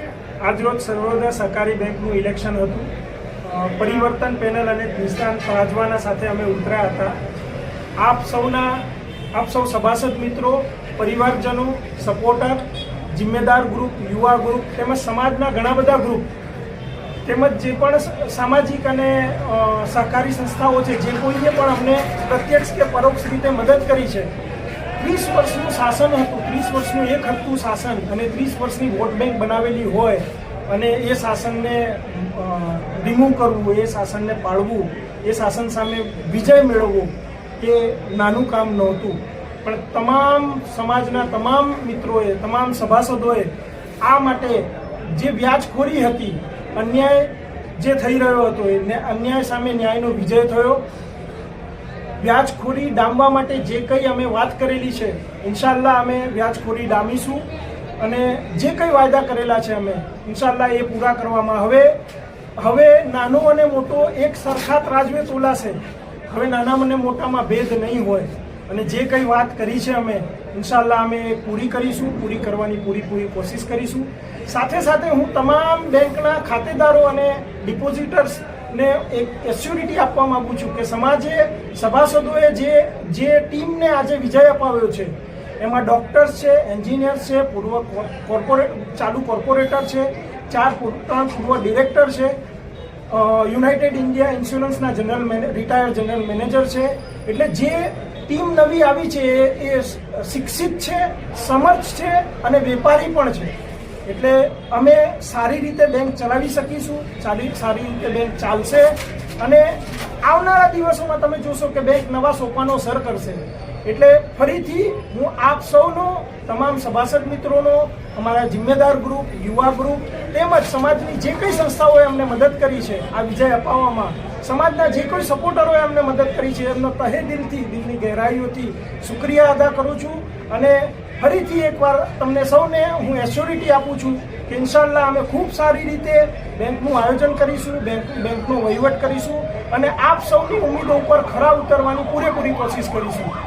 આજરોજ સર્વોદય સહકારી બેંકનું ઇલેક્શન હતું. પરિવર્તન પેનલ અને નિષ્ણાંત રાજવાના સાથે અમે ઉતર્યા હતા. આપ સૌના, આપ સૌ સભાસદ મિત્રો, પરિવારજનો, સપોર્ટર, જિમ્મેદાર ગ્રુપ, યુવા ગ્રુપ, તેમજ સમાજના ઘણા બધા ગ્રુપ, તેમજ જે પણ સામાજિક અને સહકારી સંસ્થાઓ છે, જે કોઈએ પણ અમને પ્રત્યક્ષ કે પરોક્ષ રીતે મદદ કરી છે ત્રીસ વર્ષનું શાસન હતું. ત્રીસ વર્ષનું એક હતું શાસન અને ત્રીસ વર્ષની વોટ બેંક બનાવેલી હોય અને એ શાસનને રિમૂવ કરવું, એ શાસનને પાળવું, એ શાસન સામે વિજય મેળવવો એ નાનું કામ નહોતું. પણ તમામ સમાજના તમામ મિત્રોએ, તમામ સભાસદોએ આ માટે જે વ્યાજખોરી હતી, અન્યાય જે થઈ રહ્યો હતો એ અન્યાય સામે ન્યાયનો વિજય થયો. વ્યાજખોરી ડામવા માટે જે કંઈ અમે વાત કરેલી છે ઇન્શાલ્લાહ અમે વ્યાજખોરી ડામીશું અને જે કંઈ વાયદા કરેલા છે અમે ઇન્શાલ્લાહ એ પૂરા કરવામાં હવે હવે નાનો અને મોટો એક સરખા ત્રાજવે તોલાશે હવે નાના અને મોટામાં ભેદ નહીં હોય. અને જે કંઈ વાત કરી છે અમે ઇન્શાલ્લાહ અમે પૂરી કરીશું, પૂરી કરવાની પૂરી પૂરી કોશિશ કરીશું. સાથે સાથે હું તમામ બેંકના ખાતેદારો અને ડિપોઝિટર્સ ને એક એસ્યોરિટી આપવા માંગુ છું કે સમાજે સભાસદોએ જે જે ટીમને આજે વિજય અપાવ્યો છે, એમાં ડોક્ટર્સ છે, એન્જિનિયર્સ છે, પૂર્વ કોર્પોરેટ, ચાલુ કોર્પોરેટર છે, ચાર ત્રણ પૂર્વ ડિરેક્ટર છે યુનાઇટેડ ઇન્ડિયા ઇન્સ્યોરન્સના જનરલ રિટાયર્ડ જનરલ મેનેજર છે, એટલે જે ટીમ નવી આવી છે એ શિક્ષિત છે, સમર્થ છે અને વેપારી પણ છે. એટલે અમે સારી રીતે બેંક ચલાવી શકીશું, સારી સારી રીતે બેંક ચાલશે અને આવનારા દિવસોમાં તમે જોશો કે બેંક નવા સોપાનો સર કરશે. એટલે ફરીથી હું આપ સૌનો, તમામ સભાસદ મિત્રોનો, અમારા જિમ્મેદાર ગ્રુપ, યુવા ગ્રુપ તેમજ સમાજની જે કંઈ સંસ્થાઓએ અમને મદદ કરી છે આ વિજય અપાવવામાં સમાજના જે કોઈ સપોર્ટરોએ અમને મદદ કરી છે, એમનો તહે દિલથી દિલની ગહેરાઈઓથી શુક્રિયા અદા કરું છું અને ફરીથી એકવાર તમને સૌને હું એશ્યોરિટી આપું છું કે ઇન્શાલ્લાહ અમે ખૂબ સારી રીતે બેંકનું આયોજન કરીશું, બેંક, બેંકનો વહીવટ કરીશું અને આપ સૌની ઉમેદો ઉપર ખરા ઉતરવાની પૂરેપૂરી કોશિશ કરીશું.